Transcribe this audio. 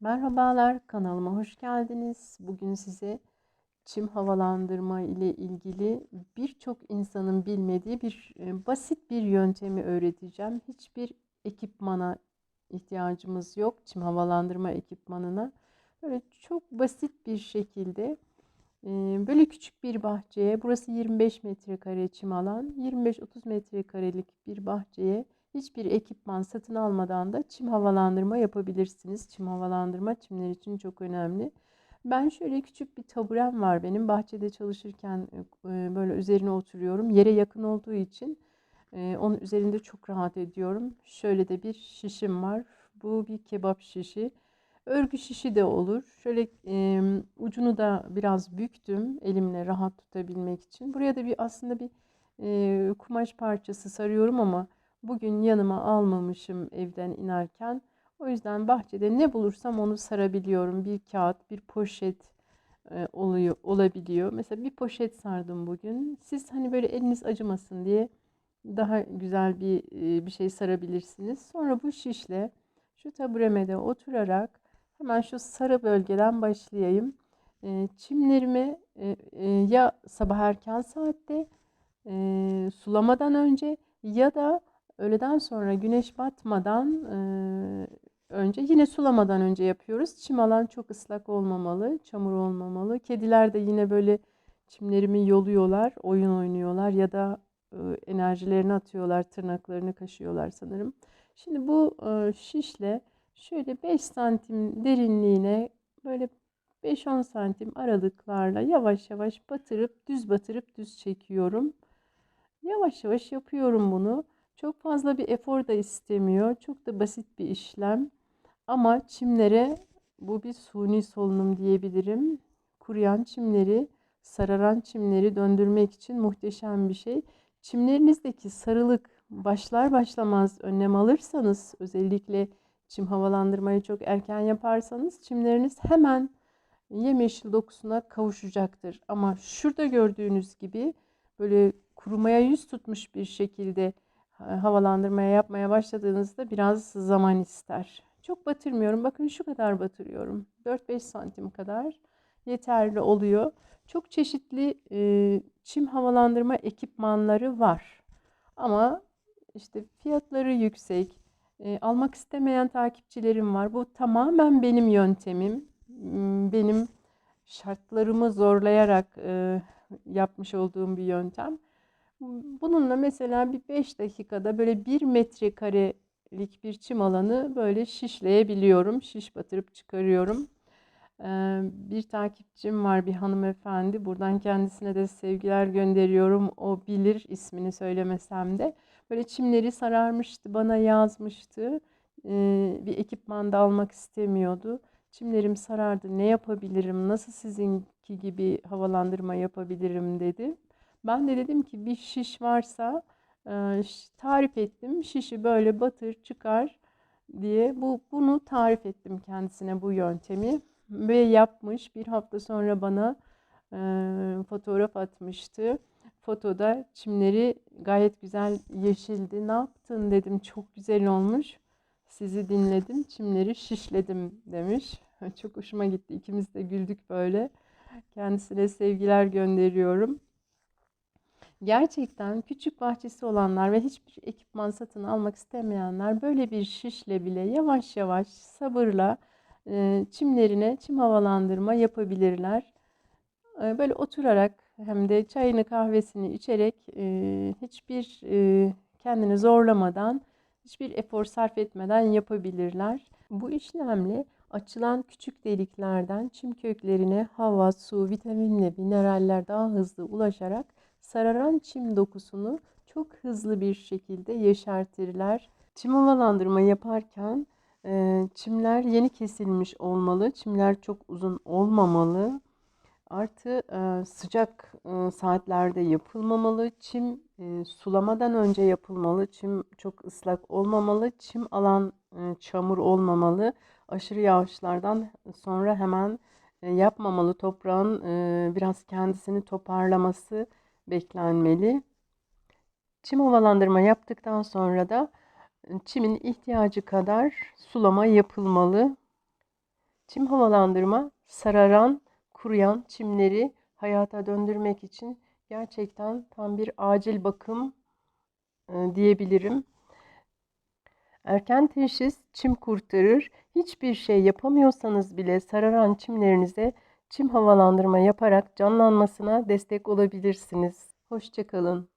Merhabalar, kanalıma hoş geldiniz. Bugün size çim havalandırma ile ilgili birçok insanın bilmediği bir e, basit bir yöntemi öğreteceğim. Hiçbir ekipmana ihtiyacımız yok, çim havalandırma ekipmanına. Böyle çok basit bir şekilde e, böyle küçük bir bahçeye, burası 25 metrekare çim alan, 25-30 metrekarelik bir bahçeye Hiçbir ekipman satın almadan da çim havalandırma yapabilirsiniz. Çim havalandırma çimler için çok önemli. Ben şöyle küçük bir taburem var benim. Bahçede çalışırken e, böyle üzerine oturuyorum. Yere yakın olduğu için e, onun üzerinde çok rahat ediyorum. Şöyle de bir şişim var. Bu bir kebap şişi. Örgü şişi de olur. Şöyle e, ucunu da biraz büktüm elimle rahat tutabilmek için. Buraya da bir aslında bir e, kumaş parçası sarıyorum ama Bugün yanıma almamışım evden inerken. O yüzden bahçede ne bulursam onu sarabiliyorum. Bir kağıt, bir poşet e, oluyor olabiliyor. Mesela bir poşet sardım bugün. Siz hani böyle eliniz acımasın diye daha güzel bir e, bir şey sarabilirsiniz. Sonra bu şişle şu tabureme de oturarak hemen şu sarı bölgeden başlayayım. E, çimlerimi e, e, ya sabah erken saatte e, sulamadan önce ya da Öğleden sonra güneş batmadan önce yine sulamadan önce yapıyoruz. Çim alan çok ıslak olmamalı, çamur olmamalı. Kediler de yine böyle çimlerimi yoluyorlar, oyun oynuyorlar ya da enerjilerini atıyorlar, tırnaklarını kaşıyorlar sanırım. Şimdi bu şişle şöyle 5 santim derinliğine böyle 5-10 santim aralıklarla yavaş yavaş batırıp düz batırıp düz çekiyorum. Yavaş yavaş yapıyorum bunu. Çok fazla bir efor da istemiyor. Çok da basit bir işlem. Ama çimlere bu bir suni solunum diyebilirim. Kuruyan çimleri, sararan çimleri döndürmek için muhteşem bir şey. Çimlerinizdeki sarılık başlar başlamaz önlem alırsanız özellikle çim havalandırmayı çok erken yaparsanız çimleriniz hemen yemyeşil dokusuna kavuşacaktır. Ama şurada gördüğünüz gibi böyle kurumaya yüz tutmuş bir şekilde havalandırmaya yapmaya başladığınızda biraz zaman ister. Çok batırmıyorum. Bakın şu kadar batırıyorum. 4-5 santim kadar yeterli oluyor. Çok çeşitli e, çim havalandırma ekipmanları var. Ama işte fiyatları yüksek. E, almak istemeyen takipçilerim var. Bu tamamen benim yöntemim. Hmm, benim şartlarımı zorlayarak e, yapmış olduğum bir yöntem. Bununla mesela bir 5 dakikada böyle 1 metrekarelik bir çim alanı böyle şişleyebiliyorum. Şiş batırıp çıkarıyorum. Bir takipçim var bir hanımefendi. Buradan kendisine de sevgiler gönderiyorum. O bilir ismini söylemesem de. Böyle çimleri sararmıştı, bana yazmıştı. Bir ekipman da almak istemiyordu. Çimlerim sarardı, ne yapabilirim, nasıl sizinki gibi havalandırma yapabilirim dedi. Ben de dedim ki bir şiş varsa e, tarif ettim. Şişi böyle batır çıkar diye bu bunu tarif ettim kendisine bu yöntemi ve yapmış. Bir hafta sonra bana e, fotoğraf atmıştı. Fotoda çimleri gayet güzel yeşildi. Ne yaptın dedim. Çok güzel olmuş. Sizi dinledim. Çimleri şişledim demiş. Çok hoşuma gitti. İkimiz de güldük böyle. Kendisine sevgiler gönderiyorum. Gerçekten küçük bahçesi olanlar ve hiçbir ekipman satın almak istemeyenler böyle bir şişle bile yavaş yavaş sabırla e, çimlerine çim havalandırma yapabilirler. E, böyle oturarak hem de çayını kahvesini içerek e, hiçbir kendini zorlamadan hiçbir efor sarf etmeden yapabilirler. Bu işlemle açılan küçük deliklerden çim köklerine hava, su, vitamin ve mineraller daha hızlı ulaşarak sararan çim dokusunu çok hızlı bir şekilde yeşertirler. Çim havalandırma yaparken e, çimler yeni kesilmiş olmalı. Çimler çok uzun olmamalı. Artı e, sıcak e, saatlerde yapılmamalı. Çim sulamadan önce yapılmalı. Çim çok ıslak olmamalı. Çim alan çamur olmamalı. Aşırı yağışlardan sonra hemen yapmamalı. Toprağın biraz kendisini toparlaması beklenmeli. Çim havalandırma yaptıktan sonra da çimin ihtiyacı kadar sulama yapılmalı. Çim havalandırma sararan, kuruyan çimleri hayata döndürmek için gerçekten tam bir acil bakım e, diyebilirim. Erken teşhis çim kurtarır. Hiçbir şey yapamıyorsanız bile sararan çimlerinize çim havalandırma yaparak canlanmasına destek olabilirsiniz. Hoşçakalın.